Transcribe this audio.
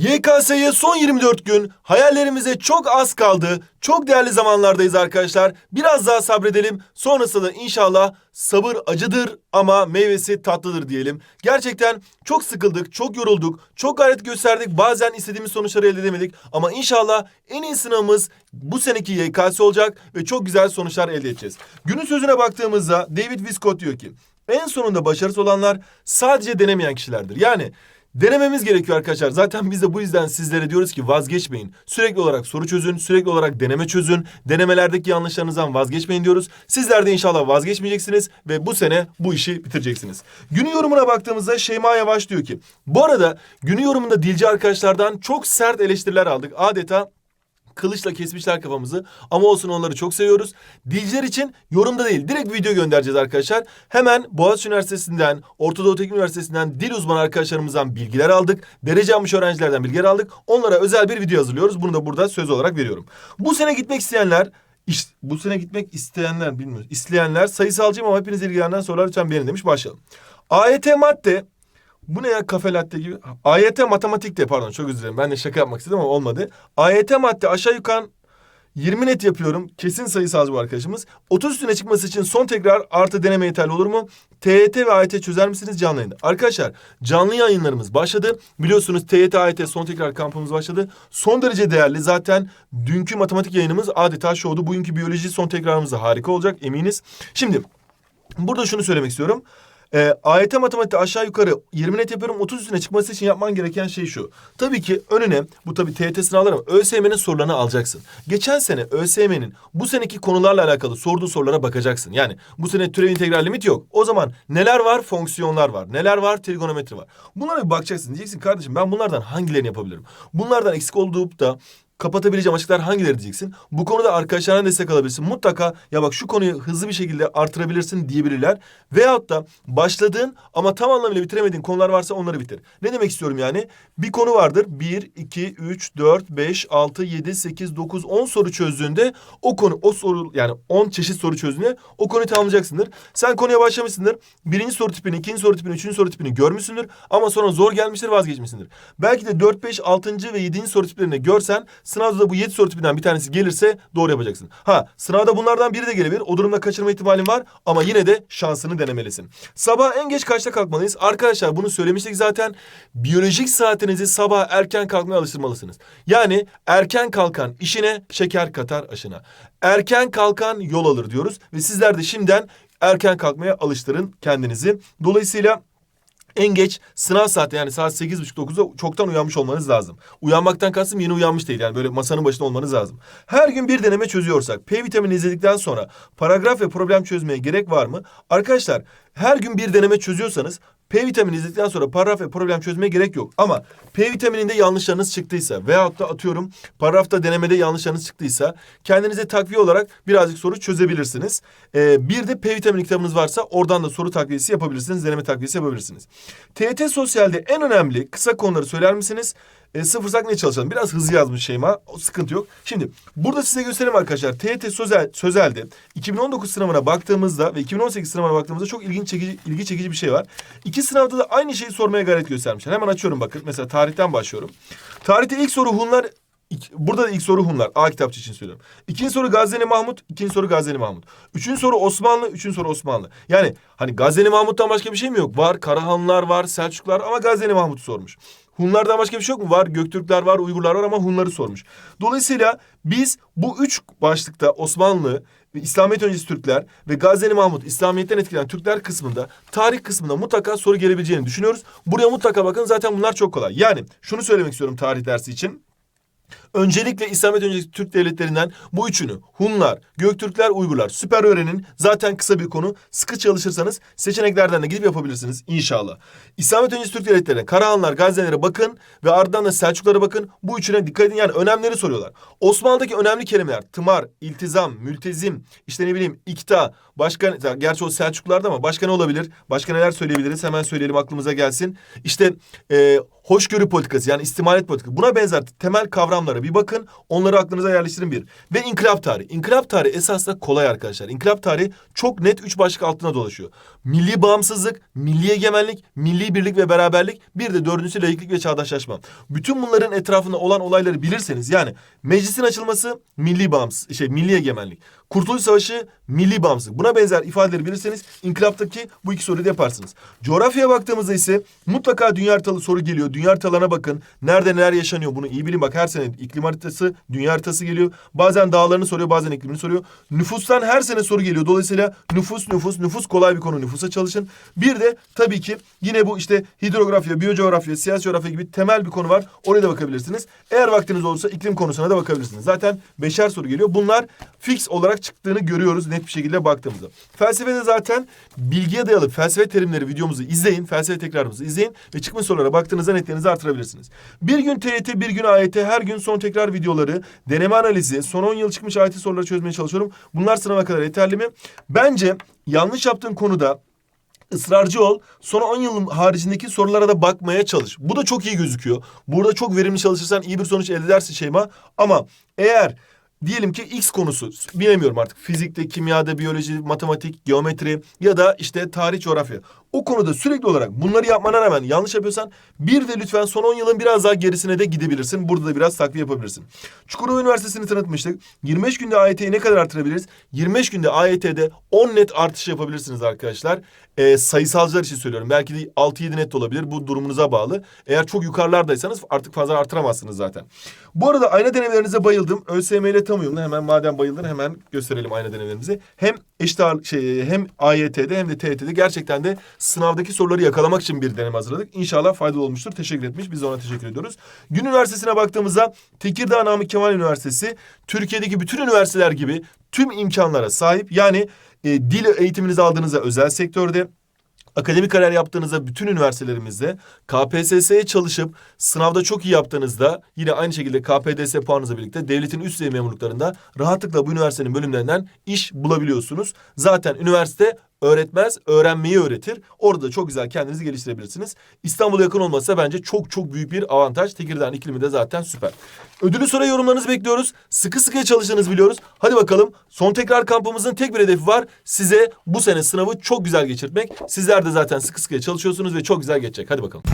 YKS'ye son 24 gün hayallerimize çok az kaldı. Çok değerli zamanlardayız arkadaşlar. Biraz daha sabredelim. Sonrasında da inşallah sabır acıdır ama meyvesi tatlıdır diyelim. Gerçekten çok sıkıldık, çok yorulduk, çok gayret gösterdik. Bazen istediğimiz sonuçları elde edemedik. Ama inşallah en iyi sınavımız bu seneki YKS olacak ve çok güzel sonuçlar elde edeceğiz. Günün sözüne baktığımızda David Viscott diyor ki en sonunda başarısız olanlar sadece denemeyen kişilerdir. Yani Denememiz gerekiyor arkadaşlar. Zaten biz de bu yüzden sizlere diyoruz ki vazgeçmeyin. Sürekli olarak soru çözün, sürekli olarak deneme çözün. Denemelerdeki yanlışlarınızdan vazgeçmeyin diyoruz. Sizler de inşallah vazgeçmeyeceksiniz ve bu sene bu işi bitireceksiniz. Günün yorumuna baktığımızda Şeyma Yavaş diyor ki bu arada günün yorumunda dilci arkadaşlardan çok sert eleştiriler aldık. Adeta kılıçla kesmişler kafamızı. Ama olsun onları çok seviyoruz. Dilciler için yorumda değil direkt video göndereceğiz arkadaşlar. Hemen Boğaziçi Üniversitesi'nden, Orta Doğu Teknik Üniversitesi'nden dil uzmanı arkadaşlarımızdan bilgiler aldık. Derece almış öğrencilerden bilgiler aldık. Onlara özel bir video hazırlıyoruz. Bunu da burada söz olarak veriyorum. Bu sene gitmek isteyenler İşte bu sene gitmek isteyenler bilmiyoruz. İsteyenler sayısalcıyım ama hepiniz ilgilenen sorular lütfen beğenin demiş başlayalım. AYT madde bu ne ya kafe latte gibi? AYT matematikte pardon çok özür dilerim. Ben de şaka yapmak istedim ama olmadı. AYT madde aşağı yukarı 20 net yapıyorum. Kesin sayısal bu arkadaşımız. 30 üstüne çıkması için son tekrar artı deneme yeterli olur mu? TYT ve AYT çözer misiniz canlı yayında? Arkadaşlar canlı yayınlarımız başladı. Biliyorsunuz TYT, AYT son tekrar kampımız başladı. Son derece değerli. Zaten dünkü matematik yayınımız adeta şovdu. Bugünkü biyoloji son tekrarımız da harika olacak eminiz. Şimdi burada şunu söylemek istiyorum. E, AYT matematikte aşağı yukarı 20 net yapıyorum. 30 üstüne çıkması için yapman gereken şey şu. Tabii ki önüne bu tabii TYT sınavları ama ÖSYM'nin sorularını alacaksın. Geçen sene ÖSYM'nin bu seneki konularla alakalı sorduğu sorulara bakacaksın. Yani bu sene türev integral limit yok. O zaman neler var? Fonksiyonlar var. Neler var? Trigonometri var. Bunlara bir bakacaksın. Diyeceksin kardeşim ben bunlardan hangilerini yapabilirim? Bunlardan eksik olduğu da kapatabileceğim açıklar hangileri diyeceksin. Bu konuda arkadaşlarına destek alabilirsin. Mutlaka ya bak şu konuyu hızlı bir şekilde artırabilirsin diyebilirler. Veyahut da başladığın ama tam anlamıyla bitiremediğin konular varsa onları bitir. Ne demek istiyorum yani? Bir konu vardır. 1, 2, 3, 4, 5, 6, 7, 8, 9, 10 soru çözdüğünde o konu o soru yani 10 çeşit soru çözdüğünde o konuyu tamamlayacaksındır. Sen konuya başlamışsındır. Birinci soru tipini, ikinci soru tipini, üçüncü soru tipini görmüşsündür. Ama sonra zor gelmiştir vazgeçmişsindir. Belki de 4, 5, 6. ve 7. soru tiplerini görsen Sınavda da bu 7 soru tipinden bir tanesi gelirse doğru yapacaksın. Ha sınavda bunlardan biri de gelebilir. O durumda kaçırma ihtimalin var ama yine de şansını denemelisin. Sabah en geç kaçta kalkmalıyız? Arkadaşlar bunu söylemiştik zaten. Biyolojik saatinizi sabah erken kalkmaya alıştırmalısınız. Yani erken kalkan işine şeker katar aşına. Erken kalkan yol alır diyoruz ve sizler de şimdiden erken kalkmaya alıştırın kendinizi. Dolayısıyla en geç sınav saati yani saat 8.30-9'da çoktan uyanmış olmanız lazım. Uyanmaktan kastım yeni uyanmış değil yani böyle masanın başında olmanız lazım. Her gün bir deneme çözüyorsak P vitamini izledikten sonra paragraf ve problem çözmeye gerek var mı? Arkadaşlar her gün bir deneme çözüyorsanız P vitamini izledikten sonra paragraf ve problem çözmeye gerek yok. Ama P vitamininde yanlışlarınız çıktıysa veyahut da atıyorum paragrafta denemede yanlışlarınız çıktıysa kendinize takviye olarak birazcık soru çözebilirsiniz. Ee, bir de P vitamini kitabınız varsa oradan da soru takviyesi yapabilirsiniz. Deneme takviyesi yapabilirsiniz. TYT Sosyal'de en önemli kısa konuları söyler misiniz? E, sıfırsak ne çalışalım? Biraz hızlı yazmış Şeyma. O sıkıntı yok. Şimdi burada size göstereyim arkadaşlar. TYT Sözel, Sözel'de 2019 sınavına baktığımızda ve 2018 sınavına baktığımızda çok ilginç çekici, ilgi çekici bir şey var. İki sınavda da aynı şeyi sormaya gayret göstermişler. Hemen açıyorum bakın. Mesela tarihten başlıyorum. Tarihte ilk soru Hunlar Burada da ilk soru Hunlar. A kitapçı için söylüyorum. İkinci soru Gazneli Mahmut. ikinci soru Gazneli Mahmut. Üçüncü soru Osmanlı. Üçüncü soru Osmanlı. Yani hani Gazneli Mahmut'tan başka bir şey mi yok? Var Karahanlılar var, Selçuklar ama Gazneli Mahmut'u sormuş. Hunlardan başka bir şey yok mu? Var Göktürkler var, Uygurlar var ama Hunları sormuş. Dolayısıyla biz bu üç başlıkta Osmanlı, İslamiyet öncesi Türkler ve Gazneli Mahmut İslamiyet'ten etkilenen Türkler kısmında tarih kısmında mutlaka soru gelebileceğini düşünüyoruz. Buraya mutlaka bakın zaten bunlar çok kolay. Yani şunu söylemek istiyorum tarih dersi için. Öncelikle İslamiyet öncesi Türk devletlerinden bu üçünü Hunlar, Göktürkler, Uygurlar süper öğrenin. Zaten kısa bir konu. Sıkı çalışırsanız seçeneklerden de gidip yapabilirsiniz inşallah. İslamiyet öncesi Türk devletlerine Karahanlar, Gaznelere bakın ve ardından da Selçuklara bakın. Bu üçüne dikkat edin yani önemleri soruyorlar. Osmanlı'daki önemli kelimeler tımar, iltizam, mültezim, işte ne bileyim ikta, başka gerçi o Selçuklularda ama başka ne olabilir? Başka neler söyleyebiliriz? Hemen söyleyelim aklımıza gelsin. İşte e, hoşgörü politikası yani istimalet politikası buna benzer temel kavramlara bir bakın. Onları aklınıza yerleştirin bir. Ve inkılap tarihi. İnkılap tarihi esasında kolay arkadaşlar. İnkılap tarihi çok net üç başlık altına dolaşıyor. Milli bağımsızlık, milli egemenlik, milli birlik ve beraberlik bir de dördüncüsü laiklik ve çağdaşlaşma. Bütün bunların etrafında olan olayları bilirseniz yani meclisin açılması milli bağımsız şey milli egemenlik. Kurtuluş Savaşı milli bağımsızlık. Buna benzer ifadeleri bilirseniz inkılaptaki bu iki soruyu da yaparsınız. Coğrafyaya baktığımızda ise mutlaka dünya haritalı soru geliyor. Dünya haritalarına bakın. Nerede neler yaşanıyor bunu iyi bilin. Bak her sene iklim haritası, dünya haritası geliyor. Bazen dağlarını soruyor, bazen iklimini soruyor. Nüfustan her sene soru geliyor. Dolayısıyla nüfus, nüfus, nüfus kolay bir konu. Nüfusa çalışın. Bir de tabii ki yine bu işte hidrografya, biyocoğrafya, siyasi coğrafya gibi temel bir konu var. Oraya da bakabilirsiniz. Eğer vaktiniz olursa iklim konusuna da bakabilirsiniz. Zaten beşer soru geliyor. Bunlar fix olarak çıktığını görüyoruz net bir şekilde baktığımızda. Felsefede zaten bilgiye dayalı felsefe terimleri videomuzu izleyin. Felsefe tekrarımızı izleyin ve çıkmış sorulara baktığınızda netlerinizi artırabilirsiniz. Bir gün TYT, bir gün AYT, her gün son tekrar videoları, deneme analizi, son 10 yıl çıkmış AYT soruları çözmeye çalışıyorum. Bunlar sınava kadar yeterli mi? Bence yanlış yaptığın konuda ısrarcı ol. Son 10 yılın haricindeki sorulara da bakmaya çalış. Bu da çok iyi gözüküyor. Burada çok verimli çalışırsan iyi bir sonuç elde edersin Şeyma. Ama eğer diyelim ki X konusu bilemiyorum artık fizikte, kimyada, biyoloji, matematik, geometri ya da işte tarih, coğrafya. O konuda sürekli olarak bunları yapmana rağmen yanlış yapıyorsan bir de lütfen son 10 yılın biraz daha gerisine de gidebilirsin. Burada da biraz takviye yapabilirsin. Çukurova Üniversitesi'ni tanıtmıştık. 25 günde AYT'yi ne kadar artırabiliriz? 25 günde AYT'de 10 net artış yapabilirsiniz arkadaşlar. Ee, sayısalcılar için söylüyorum. Belki de 6-7 net olabilir. Bu durumunuza bağlı. Eğer çok yukarılardaysanız artık fazla artıramazsınız zaten. Bu arada ayna denemelerinize bayıldım. ÖSYM ile tam uyumlu. Hemen madem bayıldın hemen gösterelim ayna denemelerimizi. Hem eşit şey hem AYT'de hem de TYT'de gerçekten de sınavdaki soruları yakalamak için bir deneme hazırladık. İnşallah faydalı olmuştur. Teşekkür etmiş. Biz de ona teşekkür ediyoruz. Gün Üniversitesi'ne baktığımızda Tekirdağ Namık Kemal Üniversitesi Türkiye'deki bütün üniversiteler gibi tüm imkanlara sahip. Yani e, dil eğitiminizi aldığınızda özel sektörde akademik kariyer yaptığınızda bütün üniversitelerimizde KPSS'ye çalışıp sınavda çok iyi yaptığınızda yine aynı şekilde KPDS puanınızla birlikte devletin üst düzey memurluklarında rahatlıkla bu üniversitenin bölümlerinden iş bulabiliyorsunuz. Zaten üniversite öğretmez, öğrenmeyi öğretir. Orada da çok güzel kendinizi geliştirebilirsiniz. İstanbul'a yakın olması bence çok çok büyük bir avantaj. Tekirdağ iklimi de zaten süper. Ödülü sonra yorumlarınızı bekliyoruz. Sıkı sıkıya çalıştığınızı biliyoruz. Hadi bakalım. Son tekrar kampımızın tek bir hedefi var. Size bu sene sınavı çok güzel geçirtmek. Sizler de zaten sıkı sıkıya çalışıyorsunuz ve çok güzel geçecek. Hadi bakalım.